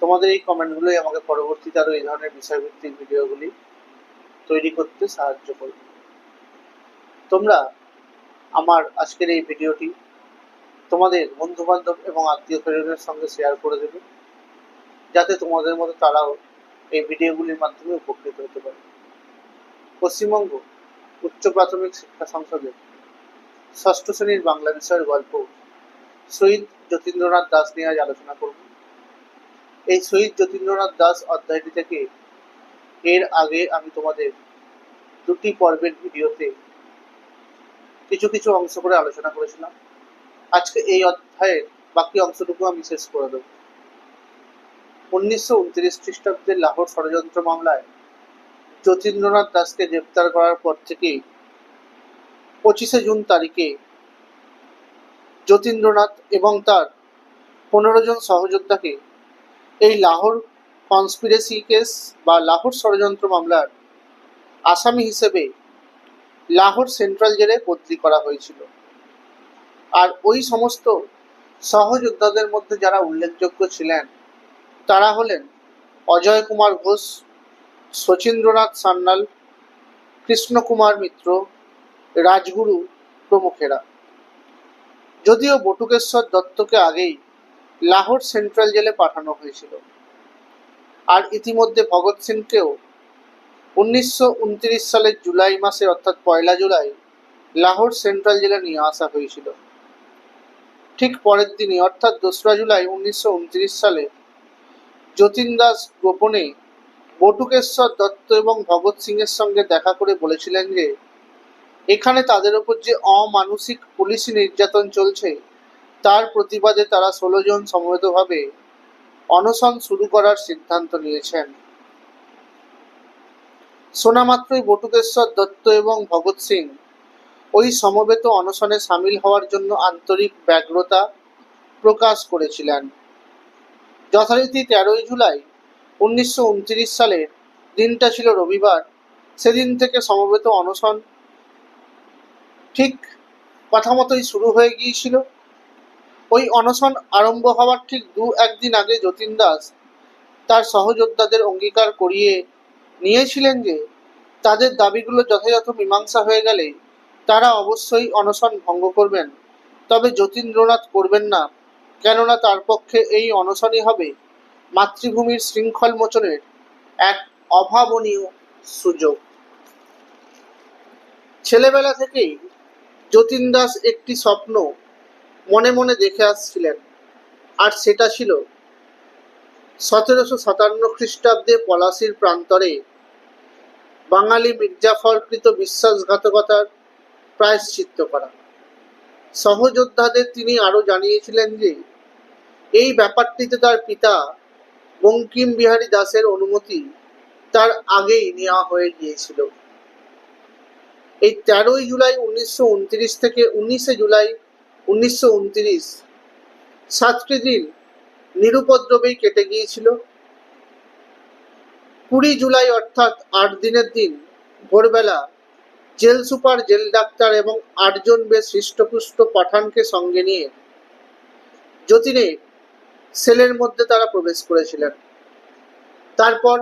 তোমাদের এই কমেন্টগুলোই আমাকে পরবর্তীতে আরও এই ধরনের বিষয়ভিত্তিক ভিডিওগুলি তৈরি করতে সাহায্য করবে। তোমরা আমার আজকের এই ভিডিওটি তোমাদের বন্ধু বান্ধব এবং আত্মীয় স্বজনের সঙ্গে শেয়ার করে দেবে, যাতে তোমাদের মতো তারাও এই ভিডিওগুলির মাধ্যমে উপকৃত হতে পারে। পশ্চিমবঙ্গ উচ্চ প্রাথমিক শিক্ষা সংসদের ষষ্ঠ শ্রেণির বাংলা বিষয়ের গল্প শহীদ যতীন্দ্রনাথ দাস নিয়ে আজ আলোচনা করব। এই শহীদ যতীন্দ্রনাথ দাস অধ্যায়টি থেকে এর আগে আমি তোমাদের দুটি পর্বের ভিডিওতে কিছু কিছু অংশ করে আলোচনা করেছিলাম। আজকে এই অধ্যায়ের বাকি অংশটুকু আমি শেষ করে দেব। উনিশশো উনত্রিশ খ্রিস্টাব্দের লাহোর ষড়যন্ত্র মামলায় যতীন্দ্রনাথ দাসকে গ্রেপ্তার করার পর থেকেই পঁচিশে জুন তারিখে যতীন্দ্রনাথ এবং তার পনেরো জন সহযোদ্ধাকে এই লাহোর কনস্পিরেসি কেস বা লাহোর ষড়যন্ত্র মামলার আসামি হিসেবে লাহোর সেন্ট্রাল জেলে বদলি করা হয়েছিল। আর ওই সমস্ত সহযোদ্ধাদের মধ্যে যারা উল্লেখযোগ্য ছিলেন, তারা হলেন অজয় কুমার ঘোষ, শচীন্দ্রনাথ সান্যাল, কৃষ্ণকুমার মিত্র, রাজগুরু প্রমুখেরা। যদিও বটুকেশ্বর দত্তকে আগেই লাহোর সেন্ট্রাল জেলে পাঠানো হয়েছিল। আর ইতিমধ্যে ভগৎ সিংকেও উনিশশো উনত্রিশ সালের জুলাই মাসে, অর্থাৎ পয়লা জুলাই, লাহোর সেন্ট্রাল জেলে নিয়ে আসা হয়েছিল। ঠিক পরের দিনই, অর্থাৎ দোসরা জুলাই উনিশশো উনত্রিশ সালে যতীন দাস গোপনে বটুকেশ্বর দত্ত এবং ভগৎ সিং এর সঙ্গে দেখা করে বলেছিলেন যে, এখানে তাদের ওপর যে অমানসিক পুলিশি নির্যাতন চলছে তার প্রতিবাদে তারা ষোলো জন সমবেতভাবে অনশন শুরু করার সিদ্ধান্ত নিয়েছেন। শোনা মাত্রই বটুকেশ্বর দত্ত এবং ভগৎ সিং ওই সমবেত অনশনে সামিল হওয়ার জন্য আন্তরিক ব্যগ্রতা প্রকাশ করেছিলেন। যথারীতি তেরোই জুলাই উনিশশো উনত্রিশ সালের দিনটা ছিল রবিবার। সেদিন থেকে সমবেত অনশন ঠিক কথা মতোই শুরু হয়ে গিয়েছিল। ওই অনশন আরম্ভ হওয়ার ঠিক দু একদিন আগে যতীন দাস তার সহযোদ্ধাদের অঙ্গীকার করিয়ে নিয়েছিলেন যে, তাদের দাবিগুলো যথাযথ মীমাংসা হয়ে গেলে তারা অবশ্যই অনশন ভঙ্গ করবেন। তবে যতীন্দ্রনাথ করবেন না, কেননা তার পক্ষে এই অনশনই হবে মাতৃভূমির শৃঙ্খল মোচনের এক অভাবনীয় সুযোগ। ছেলেবেলা থেকেই যতীন দাস একটি স্বপ্ন মনে মনে দেখে আসছিলেন। আর সেটা ছিল সতেরোশো সাতান্ন খ্রিস্টাব্দে পলাশির প্রান্তরে বাঙালি মির্জাফরকৃত বিশ্বাসঘাতকতার প্রায়শ্চিত্ত করা। সহযোদ্ধাদের তিনি আরও জানিয়েছিলেন যে, এই ব্যাপারটিতে তার পিতা বঙ্কিম বিহারী দাসের অনুমতি তার আগেই নেওয়া হয়ে গিয়েছিল। এই তেরোই জুলাই উনিশশো উনত্রিশ থেকে উনিশে জুলাই উনিশশো উনত্রিশ সাতটি দিন নিরুপদ্রবেই কেটে গিয়েছিল। কুড়ি জুলাই অর্থাৎ আট দিনের দিন ভোরবেলা জেল সুপার, জেল ডাক্তার এবং আটজন বেশ হৃষ্টপুষ্ট পাঠানকে সঙ্গে নিয়ে যতীনে সেলের মধ্যে তারা প্রবেশ করেছিলেন। তারপর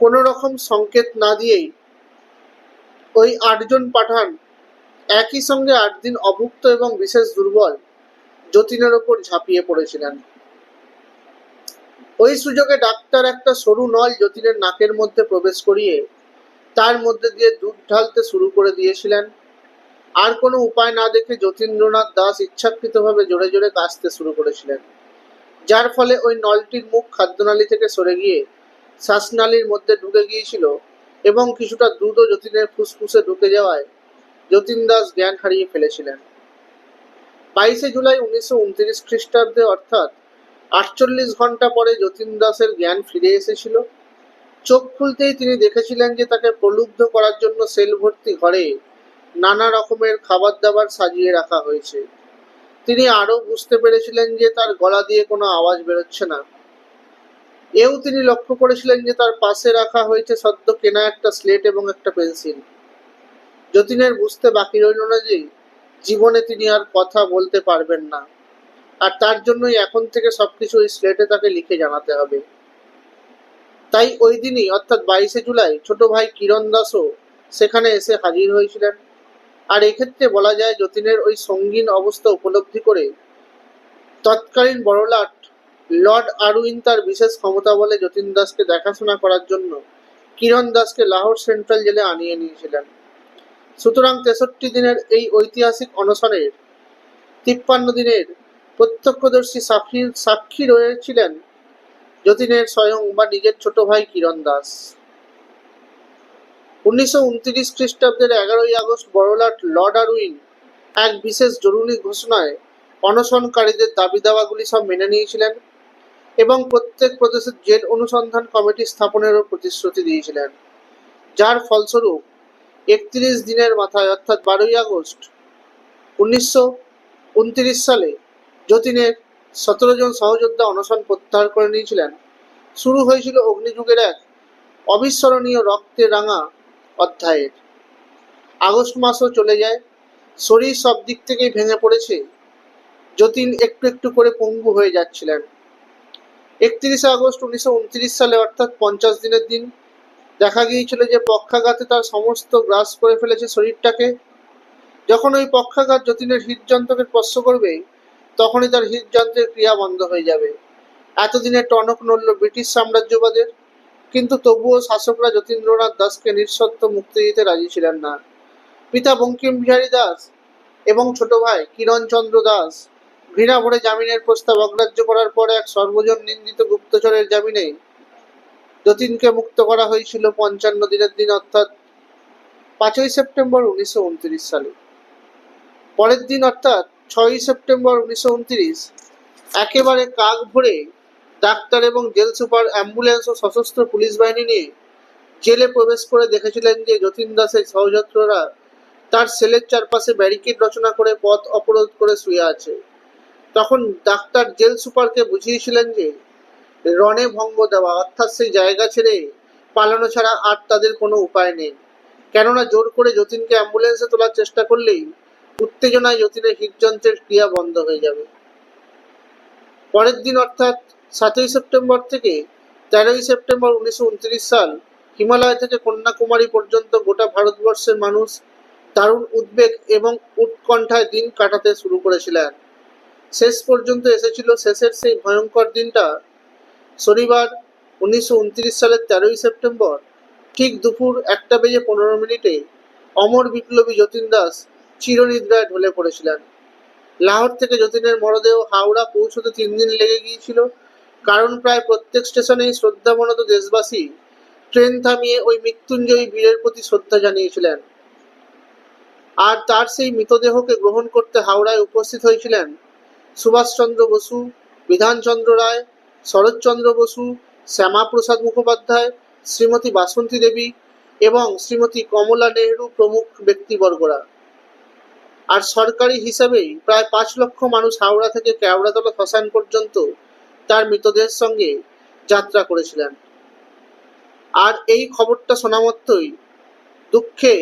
কোনো রকম সংকেত না দিয়েই ওই আটজন পাঠান একই সঙ্গে আট দিন অভুক্ত এবং বিশেষ দুর্বল যতীনের ওপর ঝাঁপিয়ে পড়েছিলেন। ওই সুযোগে ডাক্তার একটা সরু নল যতীনের নাকের মধ্যে প্রবেশ করিয়ে তার মধ্যে দিয়ে দুধ ঢালতে শুরু করে দিয়েছিলেন। আর কোনো উপায় না দেখে যতীন্দ্রনাথ দাস ইচ্ছাকৃতভাবে জোরে জোরে কাশতে শুরু করেছিলেন। যার ফলে ওই নলটির মুখ খাদ্যনালী থেকে সরে গিয়ে শ্বাসনালীর মধ্যে ঢুকে গিয়েছিল এবং কিছুটা দুধও যতীনের ফুসফুসে ঢুকে যাওয়ায় যতীন দাস জ্ঞান হারিয়ে ফেলেছিলেন। বাইশে জুলাই উনিশশো উনত্রিশ খ্রিস্টাব্দে অর্থাৎ আটচল্লিশ ঘণ্টা পরে যতীন দাসের জ্ঞান ফিরে এসেছিল। চোখ খুলতেই তিনি দেখেছিলেন যে তাকে প্রলুব্ধ করার জন্য সেল ভর্তি ঘরে নানা রকমের খাবার দাবার সাজিয়ে রাখা হয়েছে। তিনি আরও বুঝতে পেরেছিলেন যে তার গলা দিয়ে কোনো আওয়াজ বেরোচ্ছে না। এও তিনি লক্ষ্য করেছিলেন যে তার পাশে রাখা হয়েছে সদ্য কেনা একটা স্লেট এবং একটা পেন্সিল। যতীনের বুঝতে বাকি রইল না যে জীবনে তিনি আর কথা বলতে পারবেন না। আর তার জন্যই এখন থেকে সবকিছু ওই স্লেটে তাকে লিখে জানাতে হবে। তাই ওই দিনই, অর্থাৎ বাইশে জুলাই, ছোট ভাই কিরণ দাসও সেখানে এসে হাজির হয়েছিলেন। আর এক্ষেত্রে বলা যায় যতীনের ওই সঙ্গীন অবস্থা উপলব্ধি করে তৎকালীন বড়লাট লর্ড আরউইন তার বিশেষ ক্ষমতা বলে যতীন দাসকে দেখাশোনা করার জন্য কিরণ দাসকে লাহোর সেন্ট্রাল জেলে আনিয়ে নিয়েছিলেন। সুতরাং তেষট্টি দিনের এই ঐতিহাসিক অনশনের তিপ্পান্ন দিনের প্রত্যক্ষদর্শী সাক্ষী সাক্ষী রয়েছিলেন যতীনের স্বয়ং বা নিজের ছোট ভাই কিরণ দাস। উনিশশো উনত্রিশ খ্রিস্টাব্দের এগারোই আগস্ট বড়লাট লর্ড আরউইন এক বিশেষ জরুরি ঘোষণায় অনশনকারীদের দাবি দাওয়াগুলি সব মেনে নিয়েছিলেন এবং প্রত্যেক প্রদেশের জেল অনুসন্ধান কমিটি স্থাপনেরও প্রতিশ্রুতি দিয়েছিলেন, যার ফলস্বরূপ একত্রিশ দিনের মাথায়, অর্থাৎ বারোই আগস্ট, উনিশশো উনত্রিশ সালে যতীনের সতেরো জন সহযোদ্ধা অনশন প্রত্যাহার করে নিয়েছিলেন। শুরু হয়েছিল অগ্নিযুগের এক অবিস্মরণীয় রক্তে রাঙা অধ্যায়ের। আগস্ট মাসও চলে যায়, শরীর সব দিক থেকেই ভেঙে পড়েছে। যতীন একটু একটু করে পঙ্গু হয়ে যাচ্ছিলেন। একত্রিশে আগস্ট উনিশশো উনত্রিশ সালে, অর্থাৎ পঞ্চাশ দিনের দিন দেখা গিয়েছিল যে পক্ষাঘাতে তার সমস্ত গ্রাস করে ফেলেছে শরীরটাকে। যখন ওই পক্ষাঘাত যতীনের হৃদযন্ত্রকে স্পর্শ করবে, তখনই তার হৃদযন্ত্রের ক্রিয়া বন্ধ হয়ে যাবে। এতদিনে টনক নড়ল ব্রিটিশ সাম্রাজ্যবাদের, কিন্তু তবুও শাসকরা যতীন্দ্রনাথ দাসকে নিঃশর্ত মুক্তি দিতে রাজি ছিলেন না। পিতা বঙ্কিম বিহারী দাস এবং ছোট ভাই কিরণচন্দ্র দাস ঘৃণা ভরে জামিনের প্রস্তাব অগ্রাহ্য করার পর এক সর্বজন নিন্দিত গুপ্তচরের জামিনে যতীনকে মুক্ত করা হয়েছিল পঞ্চান্ন দিনের দিন, অর্থাৎ পাঁচই সেপ্টেম্বর উনিশশো উনত্রিশ সালে। পরের দিন, অর্থাৎ ছয়ই সেপ্টেম্বর উনিশশো উনত্রিশ, একেবারে কাক ভরে ডাক্তার এবং জেল সুপার, অ্যাম্বুলেন্স ও সশস্ত্র পুলিশ বাহিনী নিয়ে জেলে প্রবেশ করে দেখেছিলেন যে যতীন দাসের সহযাত্ররা তার সেলের চারপাশে ব্যারিকেড রচনা করে পথ অবরোধ করে শুয়ে আছে। তখন ডাক্তার জেল সুপারকে বুঝিয়েছিলেন যে রণে ভঙ্গ দেওয়া। অর্থাৎ সেই জায়গা ছেড়ে পালানো ছাড়া আর তাদের কোনো উপায় নেই। কেননা জোর করে যতীনকে অ্যাম্বুলেন্সে তোলার চেষ্টা করলেই উত্তেজনায় যতীনের হৃদযন্ত্রের ক্রিয়া বন্ধ হয়ে যাবে। পরের দিন অর্থাৎ সাতই সেপ্টেম্বর থেকে তেরোই সেপ্টেম্বর উনিশশো উনত্রিশ সাল হিমালয় থেকে কন্যাকুমারী পর্যন্ত গোটা ভারতবর্ষের মানুষ দারুণ উদ্বেগ এবং উৎকণ্ঠায় দিন কাটাতে শুরু করেছিলেন। শেষ পর্যন্ত এসেছিল শেষের সেই ভয়ঙ্কর দিনটা শনিবার, উনিশশো উনত্রিশ সালের তেরোই সেপ্টেম্বর, ঠিক দুপুর একটা বেজে পনেরো মিনিটে অমর বিপ্লবী যতীন দাস চিরনিদ্রায় ঢলে পড়েছিলেন। লাহোর থেকে যতীনের মরদেহ হাওড়া পৌঁছতে তিন দিন লেগে গিয়েছিল, কারণ প্রায় প্রত্যেক স্টেশনেই শ্রদ্ধামনত দেশবাসী ট্রেন থামিয়ে ওই মৃত্যুঞ্জয়ী বীরের প্রতি শ্রদ্ধা জানিয়েছিলেন। আর তার সেই মৃতদেহকে গ্রহণ করতে হাওড়ায় উপস্থিত হয়েছিলেন সুভাষচন্দ্র বসু, বিধানচন্দ্র রায় শরৎচন্দ্র বসু, শ্যামাপ্রসাদ মুখোপাধ্যায়, শ্রীমতী বাসন্তী দেবী এবং শ্রীমতী কমলা নেহরু প্রমুখ ব্যক্তিবর্গরা। আর সরকারি হিসাবেই প্রায় পাঁচ লক্ষ মানুষ হাওড়া থেকে কেওড়াতলা শ্মশান পর্যন্ত তার মৃতদেহের সঙ্গে যাত্রা করেছিলেন। আর এই খবরটা শোনামাত্রই দুঃখে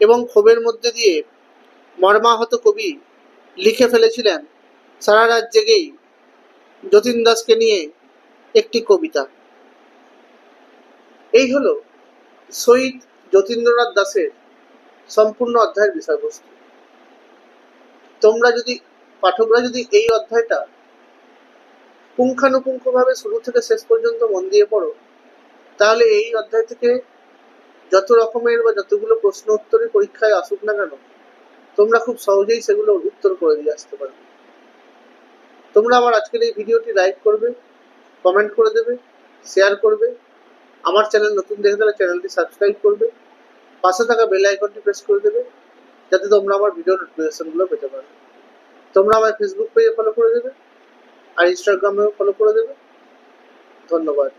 এবং ক্ষোভের মধ্যে দিয়ে মর্মাহত কবি লিখে ফেলেছিলেন সারা রাত জেগেই যতীন দাসকে নিয়ে একটি কবিতা। এই হলো শহীদ যতীন্দ্রনাথ দাসের সম্পূর্ণ অধ্যায়ের বিষয়বস্তু। তোমরা যদি, পাঠকরা যদি এই অধ্যায়টা পুঙ্খানুপুঙ্খভাবে শুরু থেকে শেষ পর্যন্ত মন দিয়ে পড়ো, তাহলে এই অধ্যায় থেকে যত রকমের বা যতগুলো প্রশ্ন উত্তরের পরীক্ষায় আসুক না কেন, তোমরা খুব সহজেই সেগুলো উত্তর করে দিয়ে আসতে পারবে। তোমরা আমার আজকের এই ভিডিওটি লাইক করবে কমেন্ট করে দেবে শেয়ার করবে। আমার চ্যানেল নতুন দেখে তাহলে চ্যানেলটি সাবস্ক্রাইব করবে। পাশে থাকা বেল আইকনটি প্রেস করে দেবে, যাতে তোমরা আমার ভিডিও নোটিফিকেশনগুলো পেতে পারো। তোমরা আমার ফেসবুক পেজে ফলো করে দেবে, আর ইনস্টাগ্রামেও ফলো করে দেবে। ধন্যবাদ।